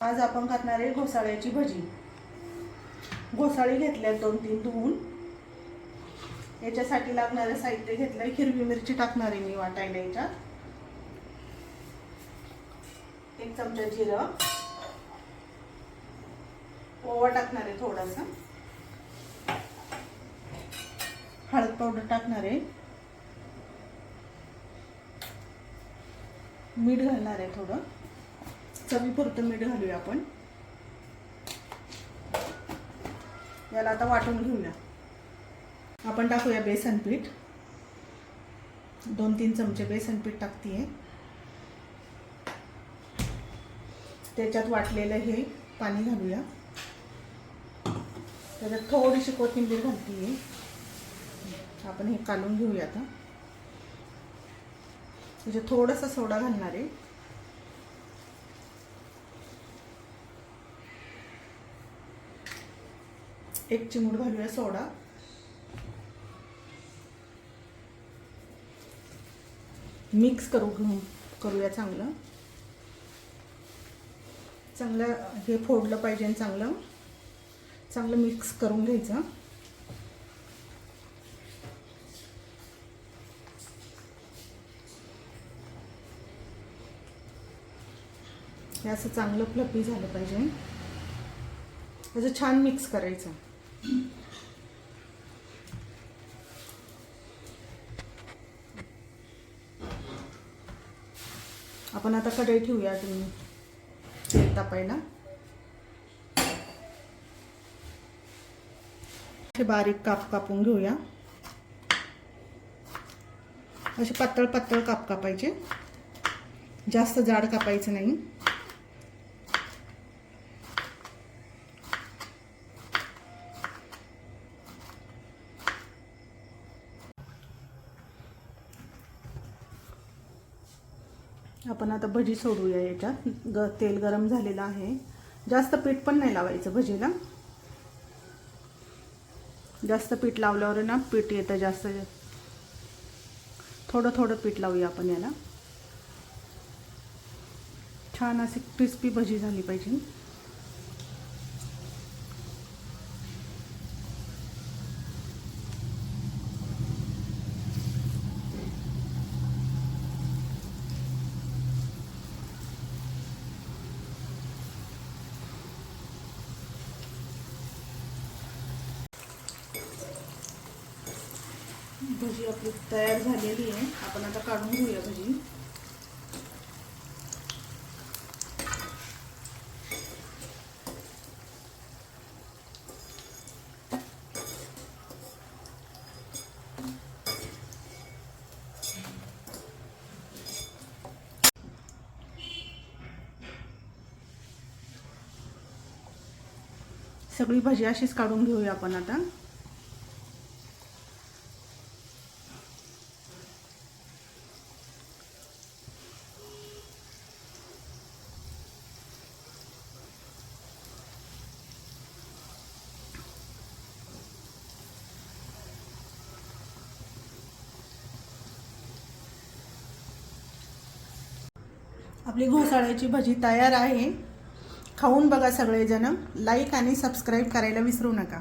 आज आपण करणार आहे घोसाळ्याची भजी. घोसाळी घेतल्यात दोन तीन धुवून. याच्यासाठी लागणारं साहित्य घेतलंय हिरवी मिरची टाकणार आहे मी वाटायला याच्यात. एक चमचा जिरं. ओवा टाकणार आहे थोडासा. हळद पावडर टाकणार आहे. मीठ घालणार आहे थोडं. चवीपुरतं मीठ घालूया आपण. याला आता वाटून घेऊया. आपण टाकूया बेसन पीठ. दोन तीन चमचे बेसन पीठ टाकतीये. त्याच्यात वाटलेलं हे पाणी घालूया. त्याच्यात थोडीशी कोथिंबीर घालतीये. आपण हे कालून घेऊया आता. म्हणजे थोडासा सोडा घालणार आहे. एक चिमूट घालूया सोडा. मिक्स करू करूया चांगलं. चांगलं हे फोडलं पाहिजे आणि चांगलं. चांगलं मिक्स करून घ्यायचं. हे असं चांगलं फ्लपी झालं पाहिजे. असं छान मिक्स करायचं. आपण आता कढई ठेवूया तुम्ही. तेल तापायला बारीक काप कापून घेऊया. असे पातळ पातळ काप कापायचे. जास्त जाड कापायचं नाही. आपण आता भजी सोडूया याच्यात. ग तेल गरम झालेलं आहे. जास्त पीठ पण नाही लावायचं भजीला. जास्त पीठ लावल्यावर ना पीठ येतं जास्त. थोडं थोडं पीठ लावूया आपण याला. छान अशी क्रिस्पी भजी झाली पाहिजे. भजी आपली तयार झालेली आहे. आपण आता काढून घेऊया भजी. सगळी भजी अशीच काढून घेऊया आपण आता. आपली घोसाळ्याची भजी तयार आहे. खाऊन बघा सगळेजण. लाईक आणि सबस्क्राईब करायला विसरू नका.